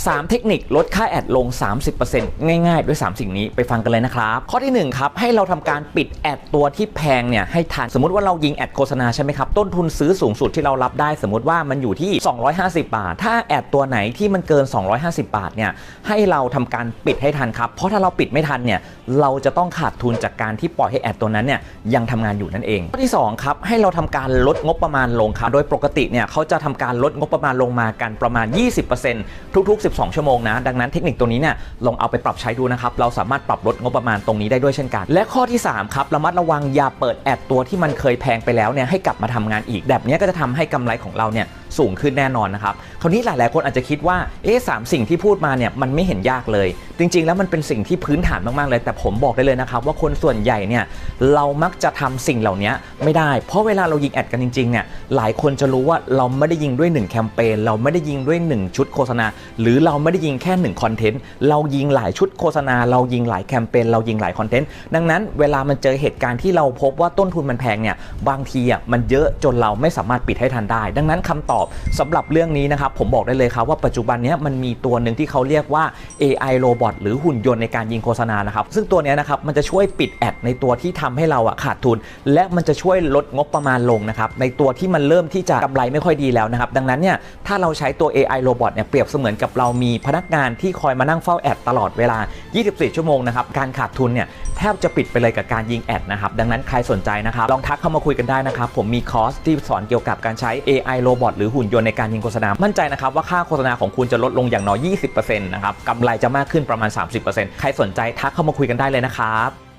3 เทคนิคลดค่าแอดลง 30%ง่ายๆ ด้วย 3 สิ่งนี้ไปฟังกันเลยนะครับ ข้อที่ 1 ครับ ให้เราทำการปิดแอดตัวที่แพงเนี่ยให้ทัน สมมติว่าเรายิงแอดโฆษณาใช่ไหมครับ ต้นทุนซื้อสูงสุดที่เรารับได้ สมมติว่ามันอยู่ที่ 250 บาท ถ้าแอดตัวไหนที่มันเกิน 250 บาทเนี่ยให้เราทำการปิดให้ทันครับ เพราะถ้าเราปิดไม่ทันเนี่ยเราจะต้องขาดทุนจากการที่ปล่อยให้แอดตัวนั้นเนี่ยยังทำงานอยู่นั่นเอง ข้อที่สองครับให้เราทำการลดงบประมาณลงครับโดยปกติเนี่ยเขาจะทำการลดงบประมาณลงมากันประมาณ 20%ทุกๆ12 ชั่วโมงนะ ดังนั้นเทคนิคตัวนี้เนี่ยลองเอาไปปรับใช้ดูนะครับ เราสามารถปรับลดงบประมาณตรงนี้ได้ด้วยเช่นกัน และข้อที่ 3 ครับ ระมัดระวังอย่าเปิดแอดตัวที่มันเคยแพงไปแล้วเนี่ยให้กลับมาทำงานอีกแบบนี้ก็จะทำให้กำไรของเราเนี่ย สูงขึ้นแน่นอนนะครับคราวนี้หลาย ๆ คนอาจจะคิดว่าเอ๊ะสามสิ่งที่พูดมาเนี่ยมันไม่เห็นยากเลย จริง ๆ แล้วมันเป็นสิ่งที่พื้นฐานมาก ๆ เลย แต่ผมบอกได้เลยนะครับว่าคนส่วนใหญ่เนี่ยเรามักจะทำสิ่งเหล่านี้ไม่ได้ เพราะเวลาเรายิงแอดกันจริง ๆ เนี่ยหลายคนจะรู้ว่าเราไม่ได้ยิงด้วย 1 แคมเปญเราไม่ได้ยิงด้วย 1 ชุดโฆษณา หรือเราไม่ได้ยิงแค่1คอนเทนต์เรายิงหลายชุดโฆษณา เรายิงหลายแคมเปญเรายิงหลายคอนเทนต์ดังนั้นเวลามันเจอเหตุการณ์ที่เราพบว่าต้นทุนมันแพงเนี่ยบางทีอะมันเยอะจนเราไม่สามารถปิดให้ทันได้ ดังนั้นคำตอบสำหรับเรื่องนี้นะครับผมบอกได้เลยครับว่าปัจจุบันนี้มันมีตัวหนึ่งที่เขาเรียกว่า AI robot หรือหุ่นยนต์ในการยิงโฆษณานะครับซึ่งตัวนี้นะครับมันจะช่วยปิดแอดในตัวที่ทำให้เราอะขาดทุน และมันจะช่วยลดงบประมาณลงนะครับในตัวที่มันเริ่มที่จะกำไรไม่ค่อยดีแล้วนะครับดังนั้นเนี่ยถ้าเราใช้ตัว AI robot เนี่ยเปรียบเสมือนกับเรามีพนักงานที่คอยมานั่งเฝ้าแอดตลอดเวลา 24 ชั่วโมงนะครับการขาดทุนเนี่ย ทบจะปิดไปเลยกับการยิงแอดนะครับ ดังนั้นใครสนใจนะครับ ลองทักเข้ามาคุยกันได้นะครับ ผมมีคอร์สที่สอนเกี่ยวกับการใช้ AI โรบอทหรือหุ่นยนต์ในการยิงโฆษณา มั่นใจนะครับว่าค่าโฆษณาของคุณจะลดลงอย่างน้อย 20%นะครับกำไรจะมากขึ้นประมาณ 30%ใครสนใจทักเข้ามาคุยกันได้เลยนะครับ